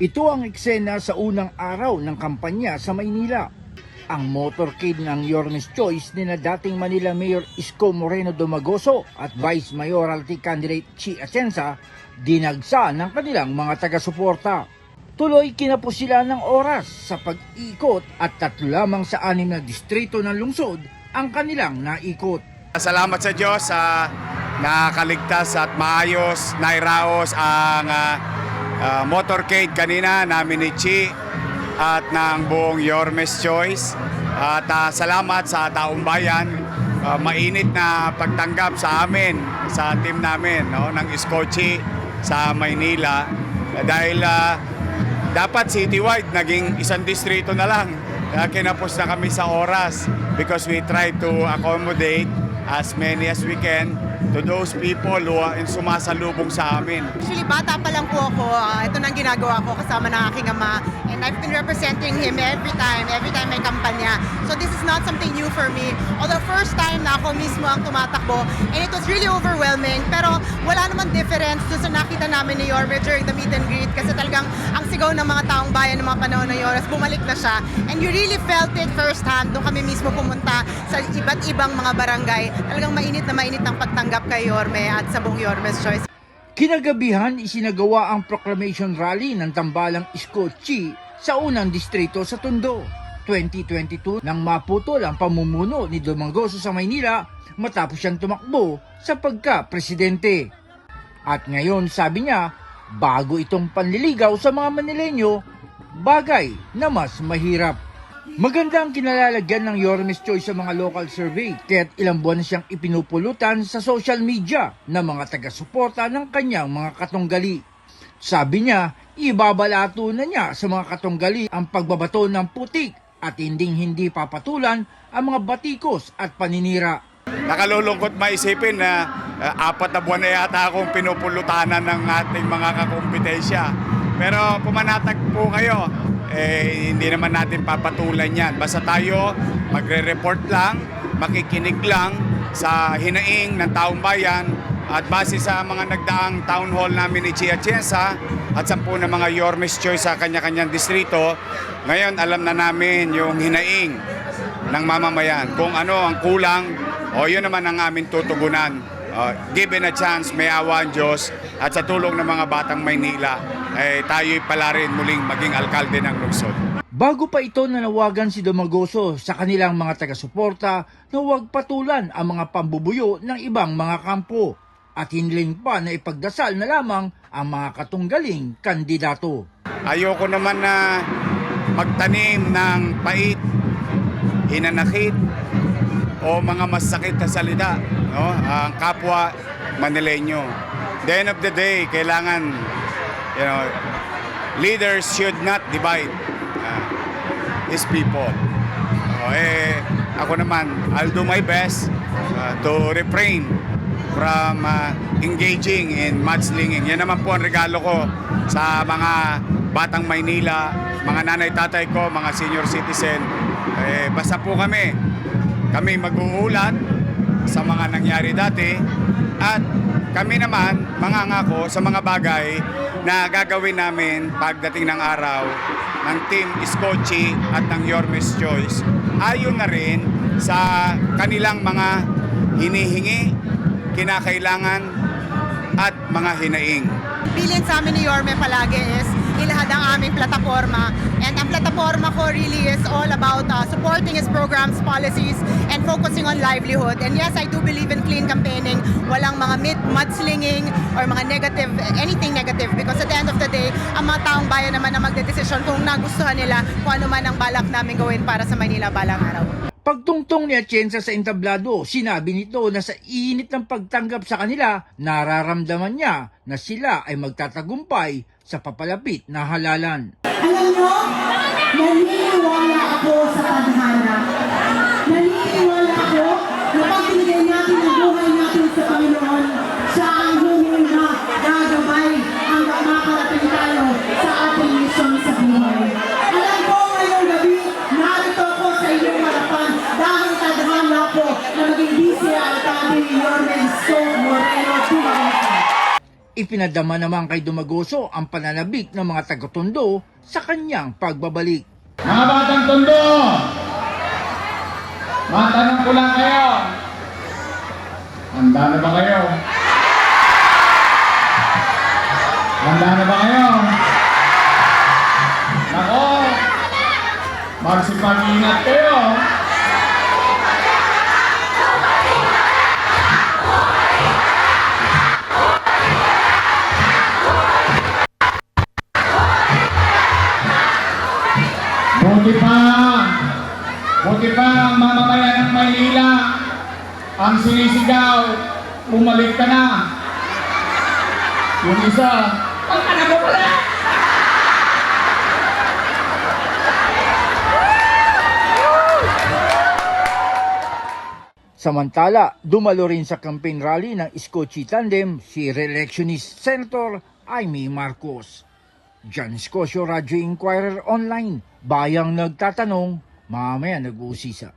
Ito ang eksena sa unang araw ng kampanya sa Maynila. Ang motorcade ng Yormes Choice ni na dating Manila Mayor Isko Moreno Domagoso at Vice Mayoralty candidate Chi Atienza dinagsa ng kanilang mga taga-suporta. Tuloy kinapos sila ng oras sa pag-ikot at tatlo lamang sa anim na distrito ng lungsod ang kanilang naikot. Salamat sa Diyos sa nakaligtas at maayos, nairaos ang ah, ah, motorcade kanina namin ni Chi at ng buong Yormes Choice. At ah, salamat sa taong bayan, ah, mainit na pagtanggap sa amin, sa team namin no, ng Iskochi sa Maynila. Dahil ah, dapat citywide, naging isang distrito na lang. Kaya kinapos na kami sa oras because we try to accommodate as many as we can to those people who are in sumasalubong sa amin. Actually, bata pa lang po ako. Ah, ito nang ginagawa ko kasama ng aking ama. And I've been representing him every time, every time may kampanya. So this is not something new for me. Although first time na ako mismo ang tumatakbo. And it was really overwhelming. Pero wala namang difference doon sa nakita namin ni Yorme during the meet and greet. Kasi talagang ang sigaw ng mga taong bayan ng mga panahon na Yoras, bumalik na siya. And you really felt it first hand. Doon kami mismo pumunta sa iba't ibang mga barangay. Talagang mainit na mainit ang pagtanggap kay Yorme at sa buong Yorme's Choice. Kinagabihan isinagawa ang proclamation rally ng tambalang Iskochi sa unang distrito sa Tondo. 2022 nang maputol ang pamumuno ni Domingoso sa Maynila matapos siyang tumakbo sa pagka-presidente. At ngayon sabi niya, bago itong panliligaw sa mga Manileño, bagay na mas mahirap. Maganda ang kinalalagyan ng Yormes Choice sa mga local survey kaya't ilang buwan na siyang ipinupulutan sa social media ng mga taga-suporta ng kanyang mga katunggali. Sabi niya, ibabalato na niya sa mga katunggali ang pagbabato ng putik at hinding hindi papatulan ang mga batikos at paninira. Nakalulungkot maisipin na uh, apat na buwan na yata akong pinupulutanan ng ating mga kakumpetensya. Pero pumanatag po kayo, eh, hindi naman natin papatulan yan. Basta tayo magre-report lang, makikinig lang sa hinaing ng taong bayan at base sa mga nagdaang town hall namin ni Chia Chiesa at sampu na mga Yormes Choice sa kanya-kanyang distrito, ngayon alam na namin yung hinaing ng mamamayan. Kung ano ang kulang, o yun naman ang aming tutugunan. Uh, given a chance, may awa ang Diyos at sa tulong ng mga batang Maynila, eh, tayo'y pala rin muling maging alkalde ng lungsod. Bago pa ito nanawagan si Domagoso sa kanilang mga taga-suporta na huwag patulan ang mga pambubuyo ng ibang mga kampo at hinling pa na ipagdasal na lamang ang mga katunggaling kandidato. Ayoko naman na magtanim ng pait, hinanakit, o mga masakit na salita no? ang kapwa Manileño. The end of the day, kailangan you know, leaders should not divide uh, his people. O, eh, ako naman, I'll do my best uh, to refrain from uh, engaging in mudslinging. Yan naman po ang regalo ko sa mga batang Maynila, mga nanay-tatay ko, mga senior citizen. Eh, basta po kami, kami mag-uulat sa mga nangyari dati at kami naman mangangako sa mga bagay na gagawin namin pagdating ng araw ng Team Iskochi at ng Yormes Choice ayon na rin sa kanilang mga hinihingi, kinakailangan at mga hinaing. bilin sa amin ni Yorme palagi is ilahad ang aming plataforma. And ang plataforma ko really is all about uh, supporting his programs, policies, and focusing on livelihood. And yes, I do believe in clean campaigning. Walang mga mid mudslinging or mga negative, anything negative. Because at the end of the day, ang mga taong bayan naman na magdedesisyon kung nagustuhan nila kung ano man ang balak namin gawin para sa Manila balang araw. Pagtungtong ni Atienza sa entablado, sinabi nito na sa init ng pagtanggap sa kanila, nararamdaman niya na sila ay magtatagumpay sa papalapit na halalan. Alam nyo, naniniwala ako sa tadhana. Naniniwala ako na pag binigay natin ang buhay natin sa Panginoon, siya ang huling na gagabay hanggang makarating tayo sa ating misyon sa buhay. Alam ko ngayong gabi, narito ako sa inyong harapan dahil tadhana ko na maging busy ang tabi ni Yormen So Moreno Tumagal. Ipinadama naman kay Dumagoso ang pananabik ng mga taga-tondo sa kanyang pagbabalik. Mga batang tondo! Matanong ko lang kayo. Handa na ba kayo? Handa na ba kayo? Nako! Magsipag-ingat kayo! Buti pa ang mamamayan ng Maynila ang sinisigaw, umalik ka na. Yung isa, ang ka na bumalik! Samantala, dumalo rin sa campaign rally ng Iskochi Tandem si re-electionist Senator Amy Marcos. John Scotia Radio Inquirer Online, bayang nagtatanong, 马面的故事上。